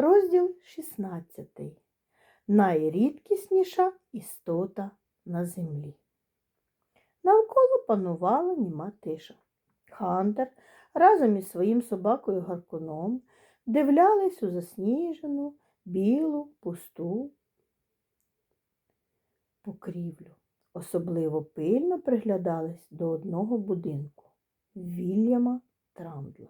Розділ 16. Найрідкісніша істота на землі. Навколо панувала німа тиша. Хантер разом із своїм собакою Гаркуном дивлялись у засніжену, білу, пусту покрівлю. Особливо пильно приглядались до одного будинку Вільяма Трамдла.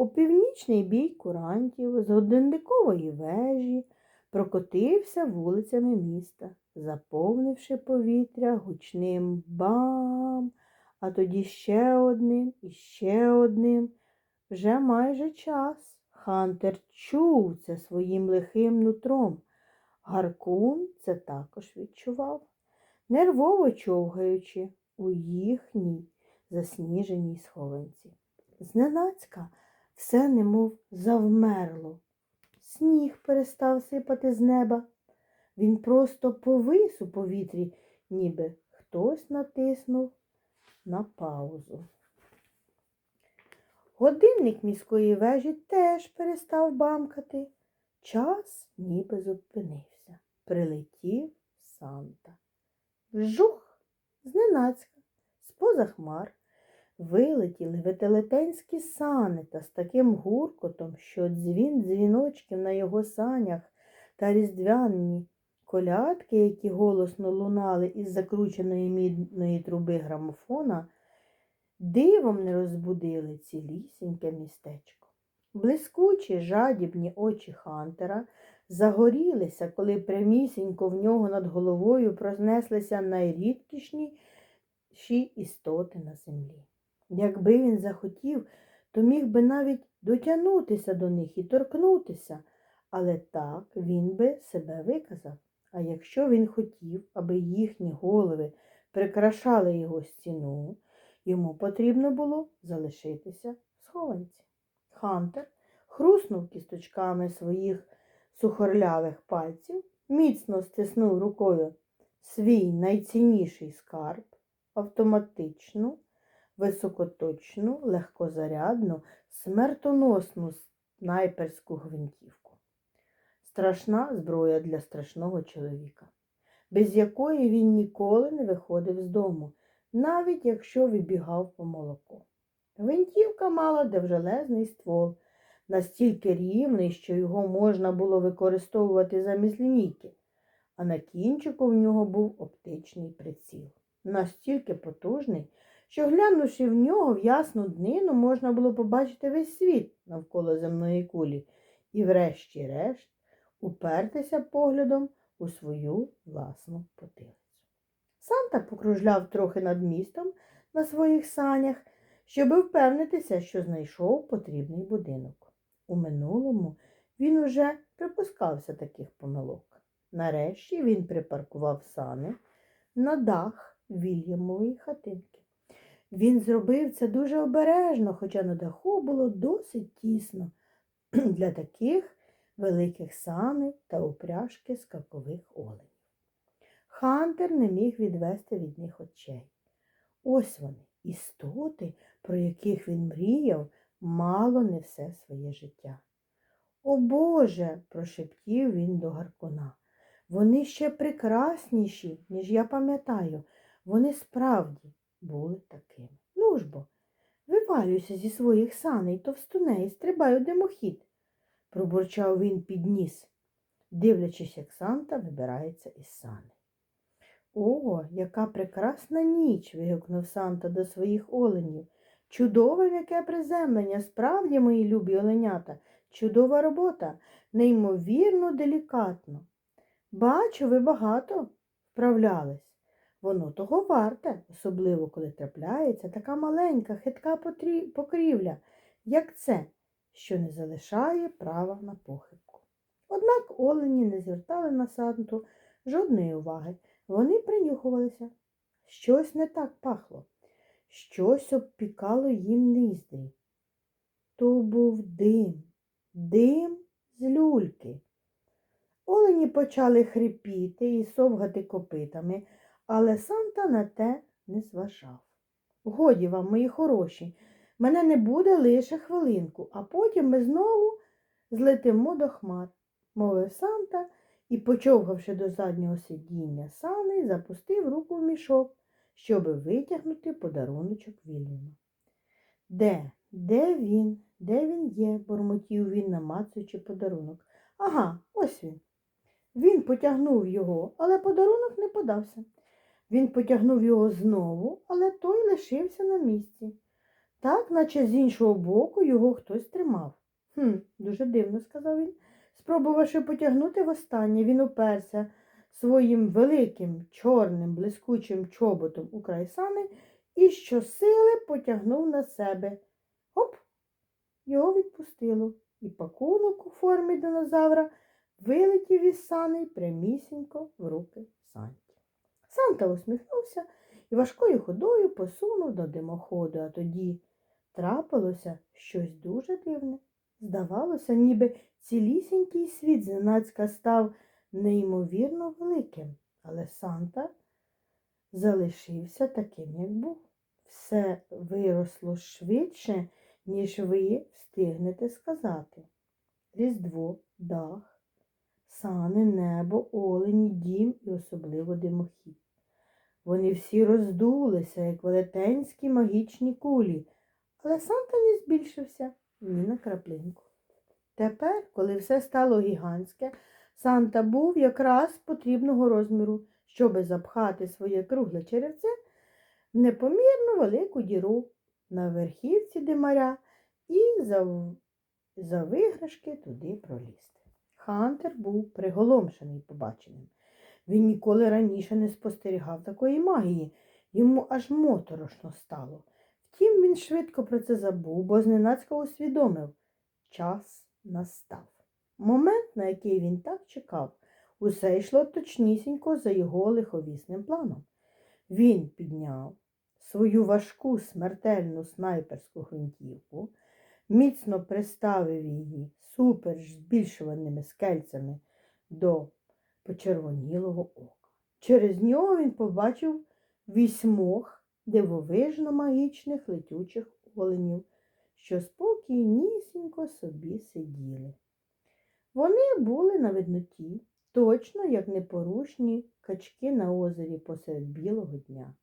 У північний бій курантів з годинникової вежі прокотився вулицями міста, заповнивши повітря гучним бам, а тоді ще одним і ще одним. Вже майже час. Хантер чув це своїм лихим нутром. Гаркун це також відчував, нервово човгаючи у їхній засніженій схованці. Зненацька все немов завмерло. Сніг перестав сипати з неба. Він просто повис у повітрі, ніби хтось натиснув на паузу. Годинник міської вежі теж перестав бамкати. Час ніби зупинився. Прилетів Санта. Вжух, зненацька, з-поза хмар, вилетіли ветелетенські сани та з таким гуркотом, що дзвін дзвіночків на його санях та різдвяні колядки, які голосно лунали із закрученої мідної труби грамофона, дивом не розбудили цілісіньке містечко. Блискучі жадібні очі Хантера загорілися, коли прямісінько в нього над головою прознеслися найрідкісніші істоти на землі. Якби він захотів, то міг би навіть дотягнутися до них і торкнутися, але так він би себе виказав. А якщо він хотів, аби їхні голови прикрашали його стіну, йому потрібно було залишитися в схованці. Хантер хруснув кісточками своїх сухорлявих пальців, міцно стиснув рукою свій найцінніший скарб, автоматичну, високоточну, легкозарядну, смертоносну снайперську гвинтівку. Страшна зброя для страшного чоловіка, без якої він ніколи не виходив з дому, навіть якщо вибігав по молоко. Гвинтівка мала довжелезний ствол, настільки рівний, що його можна було використовувати замість лінійки, а на кінчику в нього був оптичний приціл. Настільки потужний, що, глянувши в нього в ясну днину, можна було побачити весь світ навколо земної кулі і, врешті-решт, упертися поглядом у свою власну потилицю. Санта покружляв трохи над містом на своїх санях, щоби впевнитися, що знайшов потрібний будинок. У минулому він уже припускався таких помилок. Нарешті він припаркував сани на дах Вільямової хатинки. Він зробив це дуже обережно, хоча на даху було досить тісно для таких великих саней та упряжки скакових оленів. Хантер не міг відвести від них очей. Ось вони, істоти, про яких він мріяв, мало не все своє життя. О Боже, прошептів він до Гаркуна. Вони ще прекрасніші, ніж я пам'ятаю. Вони справді були такими. Ну ж бо, вивалюйся зі своїх саней, товстуне, і стрибай у димохід, пробурчав він під ніс, дивлячись, як Санта вибирається із сани. О, яка прекрасна ніч. вигукнув Санта до своїх оленів. Чудове м'яке приземлення, справді, мої любі оленята, чудова робота, неймовірно делікатно. Бачу, ви багато вправлялись. Воно того варте, особливо коли трапляється така маленька, хитка покрівля, як це, що не залишає права на похибку. Однак олені не звертали на Санту жодної уваги. Вони принюхувалися. Щось не так пахло, щось обпікало їм ніздрі. То був дим, дим з люльки. Олені почали хрипіти і совгати копитами, але Санта на те не зважав. Годі вам, мої хороші, мене не буде лише хвилинку, а потім ми знову злетимо до хмар, мовив Санта і, почовгавши до заднього сидіння сани, запустив руку в мішок, щоби витягнути подаруночок Вільяму. Де? Де він? Де він є? бурмотів він, намацуючи подарунок. Ага, ось він. Він потягнув його, але подарунок не подався. Він потягнув його знову, але той лишився на місці. Так, наче з іншого боку його хтось тримав. Хм, дуже дивно, сказав він. Спробувавши потягнути востаннє, він уперся своїм великим чорним блискучим чоботом у край сани і щосили потягнув на себе. Гоп! Його відпустило, і пакунок у формі динозавра вилетів із сани прямісінько в руки Санті. Санта усміхнувся і важкою ходою посунув до димоходу, а тоді трапилося щось дуже дивне. Здавалося, ніби цілісінький світ зненацька став неймовірно великим, але Санта залишився таким, як був. Все виросло швидше, ніж ви встигнете сказати. Різдво, дах, сани, небо, олені, дім і особливо димохід. Вони всі роздулися, як велетенські магічні кулі, але Санта не збільшився ні на краплинку. Тепер, коли все стало гігантське, Санта був якраз потрібного розміру, щоби запхати своє кругле черевце в непомірно велику діру на верхівці димаря і за, за виграшки туди пролізти. Хантер був приголомшений побаченим. Він ніколи раніше не спостерігав такої магії, йому аж моторошно стало. Втім, він швидко про це забув, бо зненацька усвідомив час настав. Момент, на який він так чекав, усе йшло точнісінько за його лиховісним планом. Він підняв свою важку смертельну снайперську гвинтівку, міцно приставив її суперж збільшуваними скельцями до почервонілого ока. Через нього він побачив вісьмох дивовижно магічних летючих оленів, що спокійнісінько собі сиділи. Вони були на видноті, точно як непорушні качки на озері посеред білого дня.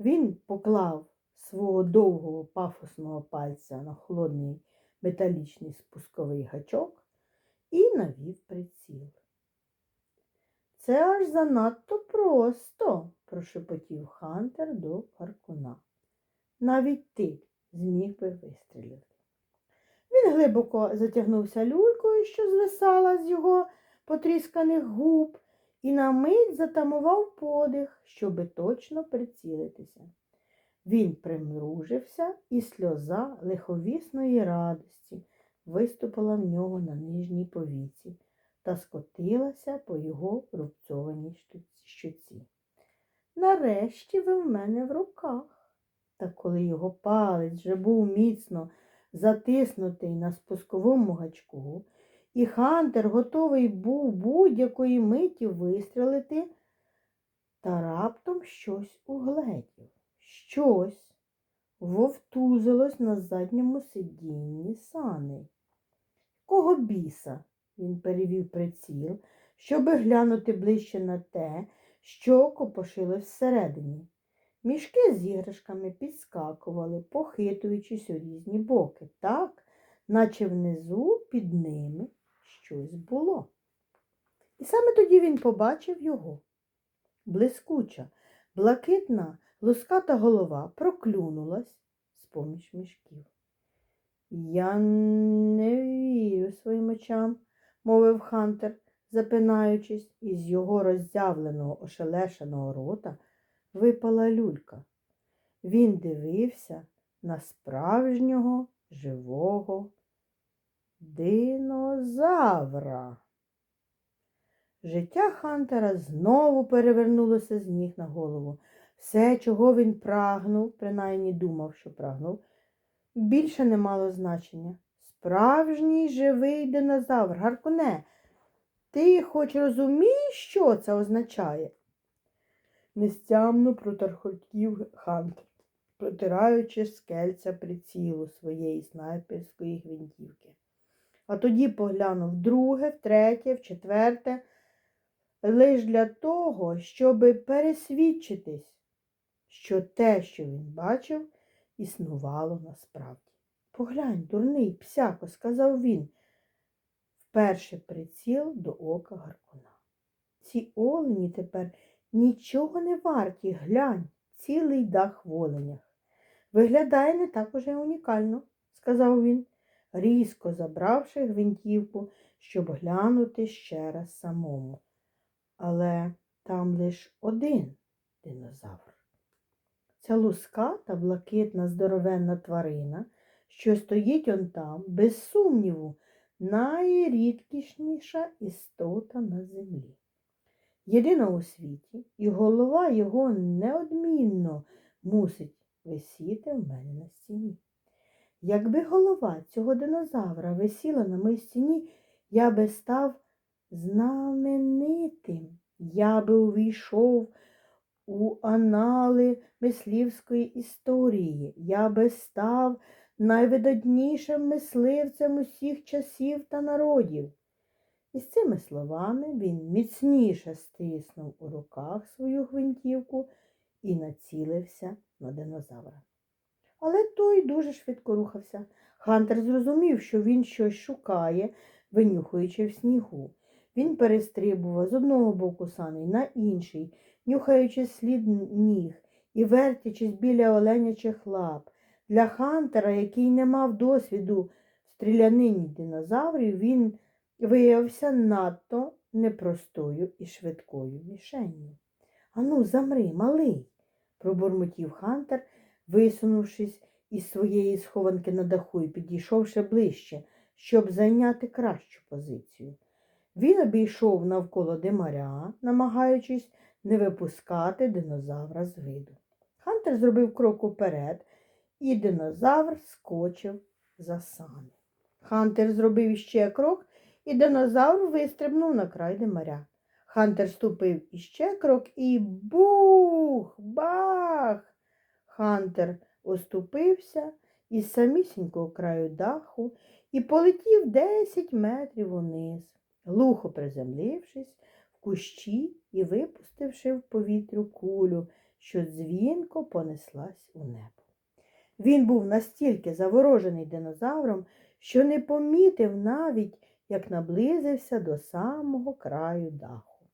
Він поклав свого довгого пафосного пальця на холодний металічний спусковий гачок і навів приціл. Це аж занадто просто, прошепотів Хантер до Харкуна. Навіть ти зміг би вистрілити. Він глибоко затягнувся люлькою, що звисала з його потрісканих губ, і на мить затамував подих, щоби точно прицілитися. Він примружився, і сльоза лиховісної радості виступила в нього на нижній повіці та скотилася по його рубцованій щоці. Нарешті ви в мене в руках. Та коли його палець вже був міцно затиснутий на спусковому гачку, і Хантер готовий був будь-якої миті вистрелити, та раптом щось угледів. Щось вовтузилось на задньому сидінні сани. Кого біса? Він перевів приціл, щоби глянути ближче на те, що копошилось всередині. Мішки з іграшками підскакували, похитуючись у різні боки, так, наче внизу під ними щось було. І саме тоді він побачив його. Блискуча, блакитна, луската голова проклюнулась з поміж мішків. Я не вірю своїм очам, мовив Хантер, запинаючись, із його роззявленого, ошелешеного рота випала люлька. Він дивився на справжнього живого динозавра. Життя Хантера знову перевернулося з ніг на голову. Все, чого він прагнув, принаймні думав, що прагнув, більше не мало значення. Справжній живий динозавр, Гаркуне, ти хоч розумієш, що це означає? Нестямно протархотів Хантер, протираючи скельця прицілу своєї снайперської гвинтівки. а тоді поглянув вдруге, втретє, вчетверте, лиш для того, щоби пересвідчитись, що те, що він бачив, існувало насправді. Поглянь, дурний псяко, сказав він, вперше приціл до ока гаркуна. Ці олені тепер нічого не варті, глянь, цілий дах в оленях. Виглядає не так уже унікально, сказав він, різко забравши гвинтівку, щоб глянути ще раз самому. Але там лиш один динозавр. Ця луската, блакитна, здоровенна тварина, що стоїть он там, без сумніву, найрідкісніша істота на землі. Єдина у світі, і голова його неодмінно мусить висіти в мене на стіні. Якби голова цього динозавра висіла на моїй стіні, я би став знаменитим. Я би увійшов у анали мислівської історії. Я би став найвидатнішим мисливцем усіх часів та народів. І з цими словами він міцніше стиснув у руках свою гвинтівку і націлився на динозавра. Але той дуже швидко рухався. Хантер зрозумів, що він щось шукає, винюхуючи в снігу. Він перестрибував з одного боку саней на інший, нюхаючи слід ніг і вертячись біля оленячих лап. Для Хантера, який не мав досвіду стрілянині динозаврів, він виявився надто непростою і швидкою мішенню. Ану, замри, малий, пробурмотів Хантер, висунувшись із своєї схованки на даху і підійшовши ближче, щоб зайняти кращу позицію. Він обійшов навколо димаря, намагаючись не випускати динозавра з виду. Хантер зробив крок уперед, і динозавр скочив за сани. Хантер зробив іще крок, і динозавр вистрибнув на край димаря. Хантер ступив іще крок і бух, бах. Хантер оступився із самісінького краю даху і полетів десять метрів униз, глухо приземлившись кущі і випустивши в повітрю кулю, що дзвінко понеслась у небо. Він був настільки заворожений динозавром, що не помітив навіть, як наблизився до самого краю даху.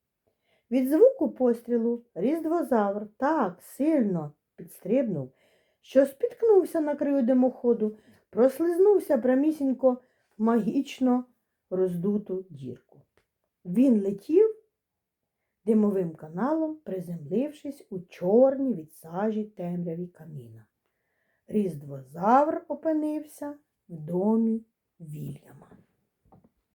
Від звуку пострілу різдвозавр так сильно підстрибнув, що спіткнувся на краю димоходу, прослизнувся прямісінько в магічно роздуту дірку. Він летів димовим каналом, приземлившись у чорній від сажі темряві каміна. Різдвозавр опинився в домі Вільяма.